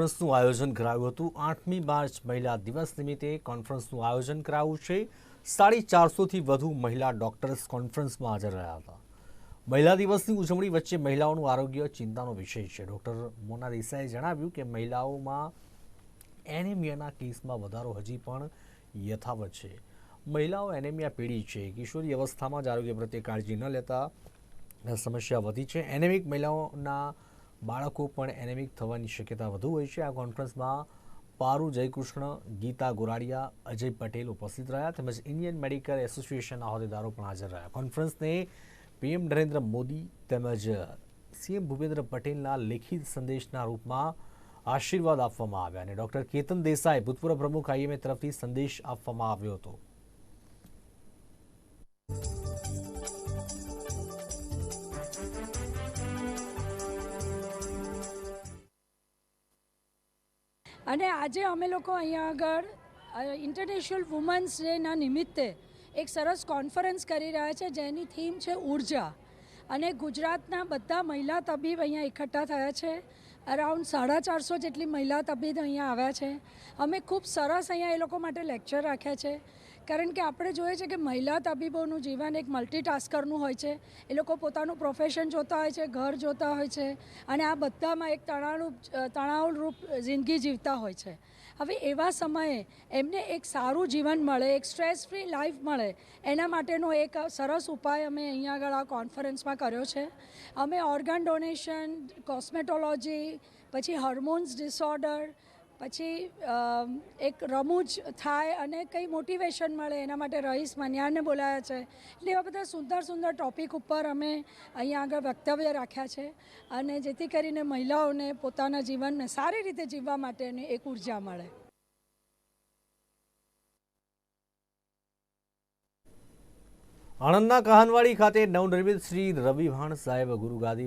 કોન્ફરન્સનું આયોજન કરાયું હતું. આઠમી માર્ચ મહિલા દિવસ નિમિત્તે કોન્ફરન્સનું આયોજન કરાયું છે. સાડી ચારસોથી વધુ મહિલા ડોક્ટર્સ કોન્ફરન્સમાં હાજર રહ્યા હતા. મહિલા દિવસની ઉજવણી વચ્ચે મહિલાઓનું આરોગ્ય ચિંતાનો વિષય છે. ડૉક્ટર મોના દેસાઈએ જણાવ્યું કે મહિલાઓમાં એનેમિયાના કેસમાં વધારો હજી પણ યથાવત છે. મહિલાઓ એનેમિયા પીડી છે. કિશોરી અવસ્થામાં જ આરોગ્ય પ્રત્યે કાળજી ન લેતા સમસ્યા વધી છે. એનેમિક મહિલાઓના બાળકો પણ એનેમિક થવાની શક્યતા વધુ હોય છે. આ કોન્ફરન્સમાં પારુ જયકૃષ્ણ, ગીતા ગોરાડિયા, અજય પટેલ ઉપસ્થિત રહ્યા તેમજ ઇન્ડિયન મેડિકલ એસોસિએશનના હોદ્દેદારો પણ હાજર રહ્યા. કોન્ફરન્સને પીએમ નરેન્દ્ર મોદી તેમજ સીએમ ભૂપેન્દ્ર પટેલના લેખિત સંદેશના રૂપમાં આશીર્વાદ આપવામાં આવ્યા અને ડોક્ટર કેતન દેસાઈ, ભૂતપૂર્વ પ્રમુખ આઈએમએ તરફથી સંદેશ આપવામાં આવ્યો હતો. અને આજે અમે લોકો અહીંયા આગળ ઇન્ટરનેશનલ વુમન્સ ડેના નિમિત્તે એક સરસ કોન્ફરન્સ કરી રહ્યા છે, જેની થીમ છે ઊર્જા. અને ગુજરાતના બધા મહિલા તબીબ અહીંયા એકઠા થયા છે. અરાઉન્ડ સાડા ચારસો જેટલી મહિલા તબીબ અહીંયા આવ્યા છે. અમે ખૂબ સરસ અહીંયા એ લોકો માટે લેક્ચર રાખ્યા છે. કારણ કે આપણે જોઈએ છે કે મહિલા તબીબોનું જીવન એક મલ્ટીટાસ્કરનું હોય છે. એ લોકો પોતાનું પ્રોફેશન જોતા હોય છે, ઘર જોતા હોય છે અને આ બધામાં એક તણાવરૂપ તણાવરૂપ જિંદગી જીવતા હોય છે. હવે એવા સમયે એમને એક સારું જીવન મળે, એક સ્ટ્રેસ ફ્રી લાઈફ મળે, એના માટેનો એક સરસ ઉપાય અમે અહીંયા આગળ આ કોન્ફરન્સમાં કર્યો છે. અમે ઓર્ગન ડોનેશન કોસ્મેટોલોજી પછી હોર્મોન્સ ડિસઓર્ડર પછી એક રમૂજ થાય અને કંઈ મોટિવેશન મળે એના માટે રહીશ. મન્યાને બોલાયા છે. એટલે એવા બધા સુંદર સુંદર ટોપિક ઉપર અમે અહીંયા આગળ વક્તવ્ય રાખ્યા છે. અને જેથી કરીને મહિલાઓને પોતાના જીવનને સારી રીતે જીવવા માટેની એક ઊર્જા મળે. આણંદના કહાનવાડી ખાતે નવનિર્મિત શ્રી રવિભાણ સાહેબ ગુરુગાદી